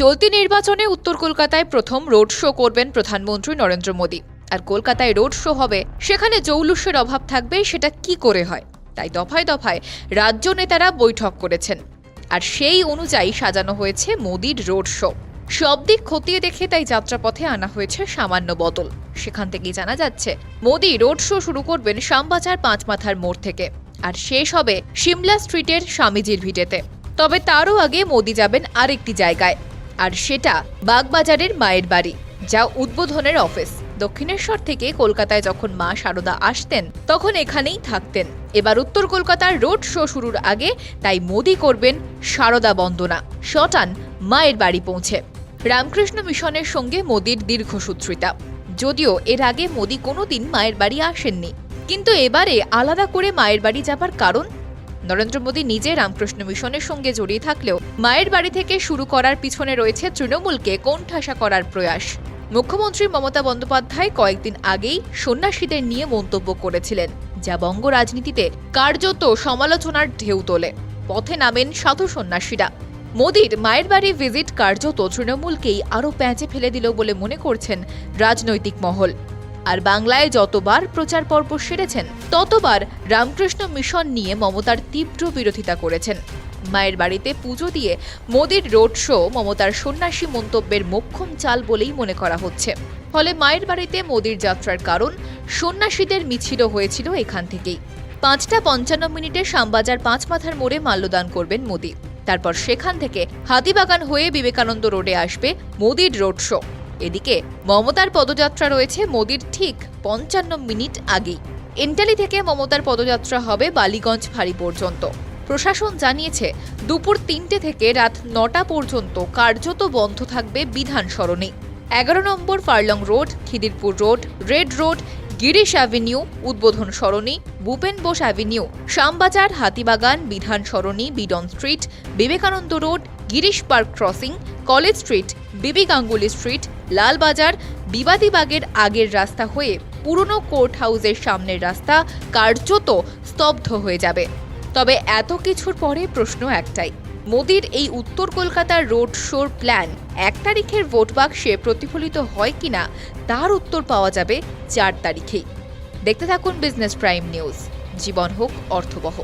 চলতি নির্বাচনে উত্তর কলকাতায় প্রথম রোড শো করবেন প্রধানমন্ত্রী নরেন্দ্র মোদী। আর কলকাতায় রোড শো হবে, সেখানে জৌলুসের অভাব থাকবে, সেটা কি করে হয়? তাই দফায় দফায় রাজ্য নেতারা বৈঠক করেছেন। আর সেই অনুযায়ী সাজানো হয়েছে মোদির রোড শো। সব দিক খতিয়ে দেখে তাই যাত্রাপথে আনা হয়েছে সামান্য বদল। সেখান থেকেই জানা যাচ্ছে, মোদি রোড শো শুরু করবেন শ্যামবাজার পাঁচ মাথার মোড় থেকে। আর শেষ হবে সিমলা স্ট্রিটের স্বামীজির ভিটেতে। তবে তারও আগে মোদি যাবেন আরেকটি জায়গায়। আর সেটা বাগবাজারের মায়ের বাড়ি, যা উদ্বোধনের অফিস। দক্ষিণেশ্বর থেকে কলকাতায় যখন মা সারদা আসতেন, তখন এখানেই থাকতেন। এবার উত্তর কলকাতার রোড শো শুরুর আগে তাই মোদি করবেন সারদা বন্দনা। শটান মায়ের বাড়ি পৌঁছে। রামকৃষ্ণ মিশনের সঙ্গে মোদির দীর্ঘসূত্রিতা। যদিও এর আগে মোদি কোনোদিন মায়ের বাড়ি আসেননি। কিন্তু এবারে আলাদা করে মায়ের বাড়ি যাবার কারণ নরেন্দ্র মোদী নিজে রামকৃষ্ণ মিশনের সঙ্গে জড়িয়ে থাকলেও মায়ের বাড়ি থেকে শুরু করার পিছনে রয়েছে তৃণমূলকে কোণঠাসা করার প্রয়াস। মুখ্যমন্ত্রী মমতা বন্দ্যোপাধ্যায় কয়েকদিন আগেই সন্ন্যাসীদের নিয়ে মন্তব্য করেছিলেন, যা বঙ্গ রাজনীতিতে কার্যত সমালোচনার ঢেউ তোলে। পথে নামেন সাধু সন্ন্যাসীরা। মোদির মায়ের বাড়ি ভিজিট কার্যত তৃণমূলকেই আরও প্যাঁচে ফেলে দিল বলে মনে করছেন রাজনৈতিক মহল। আর বাংলায় যতবার প্রচার পর্ব সেরেছেন, ততবার রামকৃষ্ণ মিশন নিয়ে মমতার তীব্র বিরোধিতা করেছেন। মায়ের বাড়িতে পুজো দিয়ে মোদির রোড শো মমতার সন্ন্যাসী মন্তব্যের মোক্ষম চাল বলেই মনে করা হচ্ছে। ফলে মায়ের বাড়িতে মোদির যাত্রার কারণ সন্ন্যাসীদের মিছিলও হয়েছিল এখান থেকেই। পাঁচটা পঞ্চান্ন মিনিটে শ্যামবাজার পাঁচ মাথার মোড়ে মাল্যদান করবেন মোদি। তারপর সেখান থেকে হাতিবাগান হয়ে বিবেকানন্দ রোডে আসবে মোদির রোড শো। এদিকে মমতার পদযাত্রা রয়েছে মোদির ঠিক পঞ্চান্ন মিনিট আগেই। এন্টালি থেকে মমতার পদযাত্রা হবে বালিগঞ্জ ফাঁড়ি পর্যন্ত। প্রশাসন জানিয়েছে, দুপুর তিনটে থেকে রাত নটা পর্যন্ত কার্যত বন্ধ থাকবে বিধান সরণে। এগারো নম্বর furlong road, Khidirpur road, red road Girish avenue, Udbodhan Sarani, Bhupen Bose avenue, Shyambazar, Hatibagan, Bidhan Sarani, Beadon street, Vivekananda road, Girish park crossing, college street BB Ganguly street, Lalbazar, বিবাদীবাগের আগের রাস্তা হয়ে পুরনো কোর্ট হাউসের সামনের রাস্তা কার্যত স্তব্ধ হয়ে যাবে। তবে এত কিছুর পরে প্রশ্ন একটাই মোদির এই উত্তর কলকাতার রোড শোর প্ল্যান, এক তারিখের ভোট বাক্সে প্রতিফলিত হয় কিনা তার উত্তর পাওয়া যাবে চার তারিখেই। দেখতে থাকুন বিজনেস প্রাইম নিউজ জীবন হোক, অর্থবহ।